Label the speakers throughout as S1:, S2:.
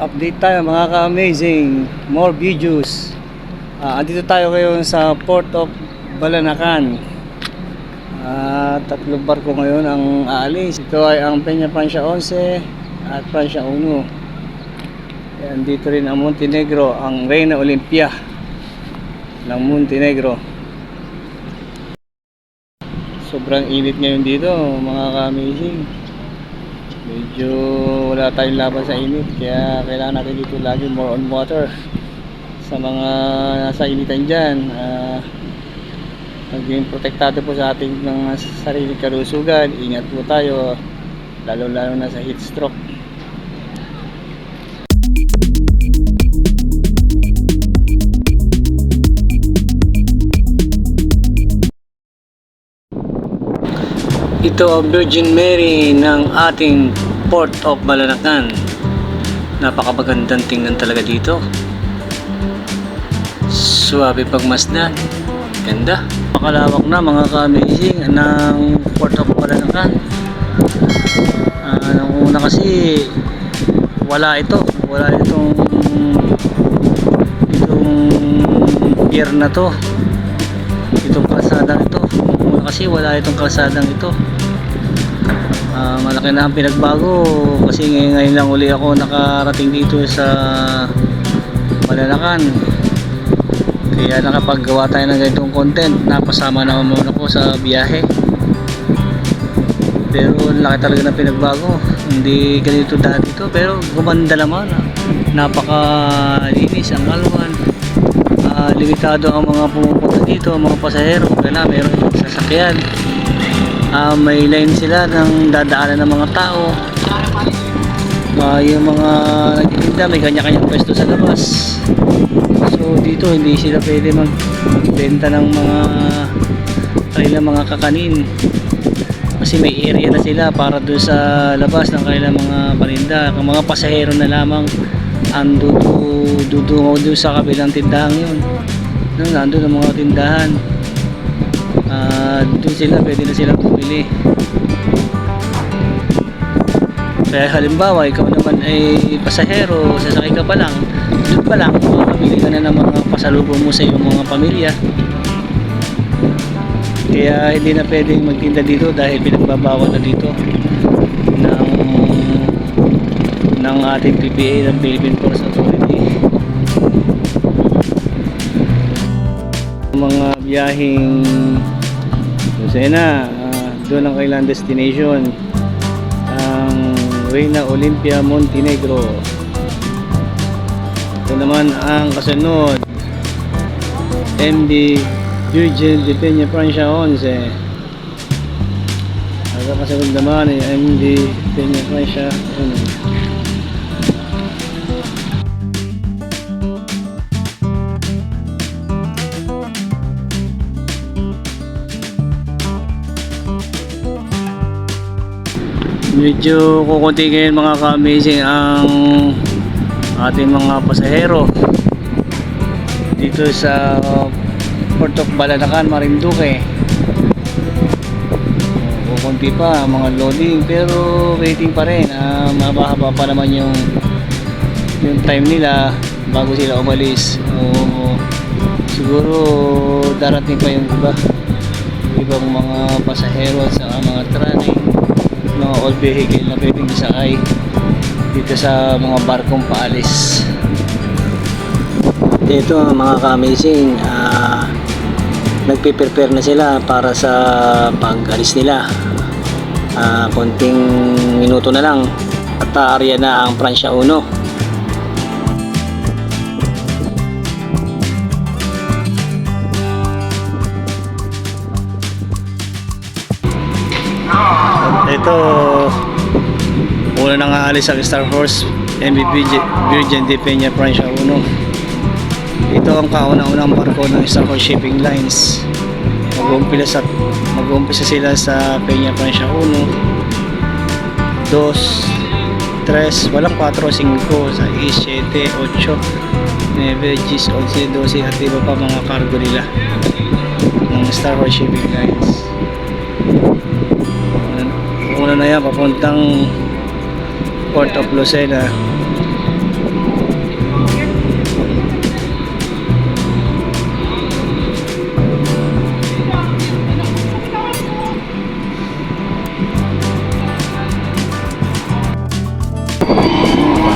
S1: update tayo mga ka-amazing. More videos. Ah, andito tayo ngayon sa Port of Balanacan Ah, tatlong barko ngayon ang aalis. Ito ay ang Peña Francia 11 at Francia 1 Yan, dito rin ang Montenegro ang Reina Olimpia ng Montenegro. Sobrang init ngayon dito mga ka-amazing medyo wala tayong laban sa init kaya kailangan natin dito lagi more on water sa mga nasa initan dyan. Maging protektado po sa ating mga sarili kalusugan. Ingat po tayo lalo lalo na sa heat stroke Ito ang Virgin Mary ng ating Port of Balanacan. Napakagandang tingnan talaga dito. Suwabe pagmasdan. Ganda. Makalawak na mga ka-amazing ng Port of Balanacan. Ah, nung una kasi wala ito. Wala itong itong pier na to. Itong kalsadang ito. Nung una kasi wala itong kalsadang ito. Ah, malaki na ang pinagbago kasi ngayon, ngayon lang uli ako nakarating dito sa Malalakan. Kaya nakapaggawa tayo ng ganitong content. Napasama naman muna ko sa biyahe. Pero laki talaga ng pinagbago. Hindi ganito dati to pero gumanda naman. Napakalinis ang kalwan Ah, limitado ang mga pumupunta dito mga pasahero. Kaya meron yung sasakyan Ah, may line sila ng dadaanan ng mga tao. Ah, yung mga nagtitinda may kanya-kanyang pwesto sa labas. So dito hindi sila pwede mag magbenta ng mga kanilang mga kakanin. Kasi may area na sila para doon sa labas ng kanilang mga paninda. Ang mga pasahero na lamang ang dudu, dudungaw doon sa kabilang tindahan yun. No, nandun ang mga tindahan Ah, doon sila pwede na silang bumili kaya halimbawa ikaw naman ay pasahero sasakay ka pa lang doon pa lang makakabili ka na ng mga pasalubong mo sa iyong mga pamilya. Kaya hindi na pwedeng magtinda dito dahil pinagbabawal na dito ng ng ating PPA ng Philippine Ports Authority. Mga biyaheng Lucena uh, doon ang kailang destination ang Reina Olimpia Montenegro. Ito naman ang kasunod. MB Virgin de Peña Francia 11 ang kasunod naman ay MB Peña Francia 1 medyo kukunti ngayon mga ka-amazing ang ating mga pasahero. Dito sa Port of Balanacan, Marinduque. Kukunti pa mga loading pero waiting pa rin. Uh, mababa pa naman yung yung time nila bago sila umalis. O siguro darating pa yung iba ibang mga pasahero saka mga old vehicle na pwedeng isakay dito sa mga barkong paalis. Ito mga ka-amazing uh, nagpe-prepare na sila para sa pag-alis nila. Uh, konting minuto na lang at aarya na ang Pransya 1 ito una nang aalis ang Star Horse MV Virgin de Peña Francia 1 ito ang kauna-unang barko ng Star Horse Shipping Lines. Mag-uumpisa sa mag-uumpisa sila sa Peña Francia 1 2 3 walang 4 5 sa 7 8 9 10 11 12 at iba pa mga cargo nila ng Star Horse Shipping Lines na yan papuntang Port of Lucena.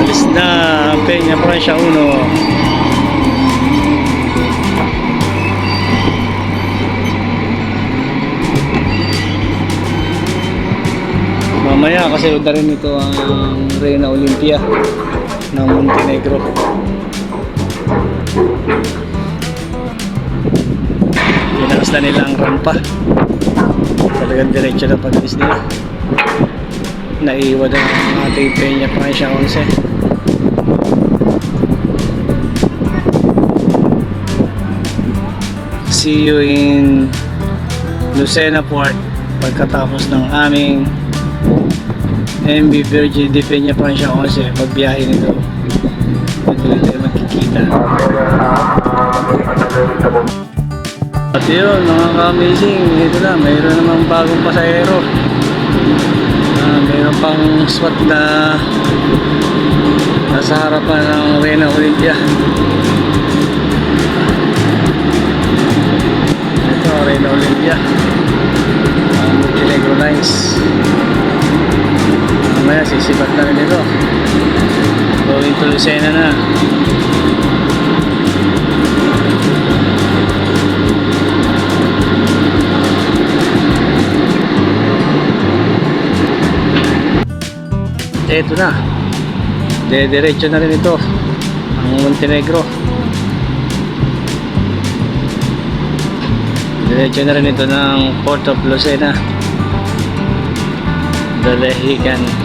S1: Alis na Peña Francia 1 Kasi na rin ito ang Reina Olimpia ng Montenegro. Pinakas na nila ang rampa. Talagang diretso na pag-alis nila. Naiiwan na ang ating Peña Francia 11. See you in Lucena Port pagkatapos ng aming MB Virgin de Peña Francia 11 pagbiyahe nito. Dito tayo magkikita. At yun mga ka-amazing, ito na, mayroon namang bagong pasahero. Ah, mayroon pang SWAT na nasa harapan ng Reina Olympia. Ito, Reina Olympia. Ang Montenegro Lines. Mamaya sisipat na rin ito. Going to Lucena na. Ito na. Dediretso na rin ito. Ang Montenegro. Diretso na rin ito ng Port of Lucena. Dalahigan.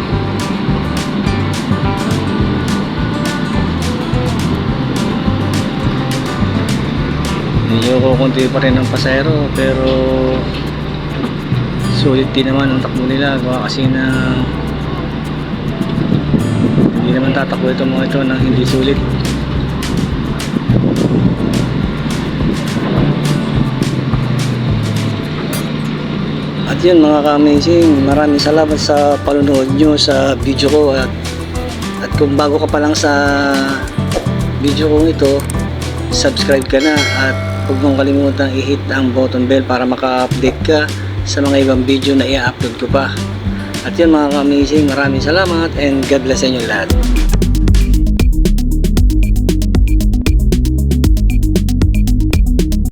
S1: Medyo kukunti pa rin ang pasahero pero sulit din naman ang takbo nila. Kasi na hindi naman tatakbo ito mga ito nang hindi sulit. At yun mga ka-amazing, maraming salamat sa panonood nyo sa video ko. At, at kung bago ka pa lang sa video kong ito, subscribe ka na. At huwag mong kalimutang i-hit ang button bell para maka-update ka sa mga ibang video na i-upload ko pa. At yun mga ka-amazing, maraming salamat and God bless sa inyo lahat.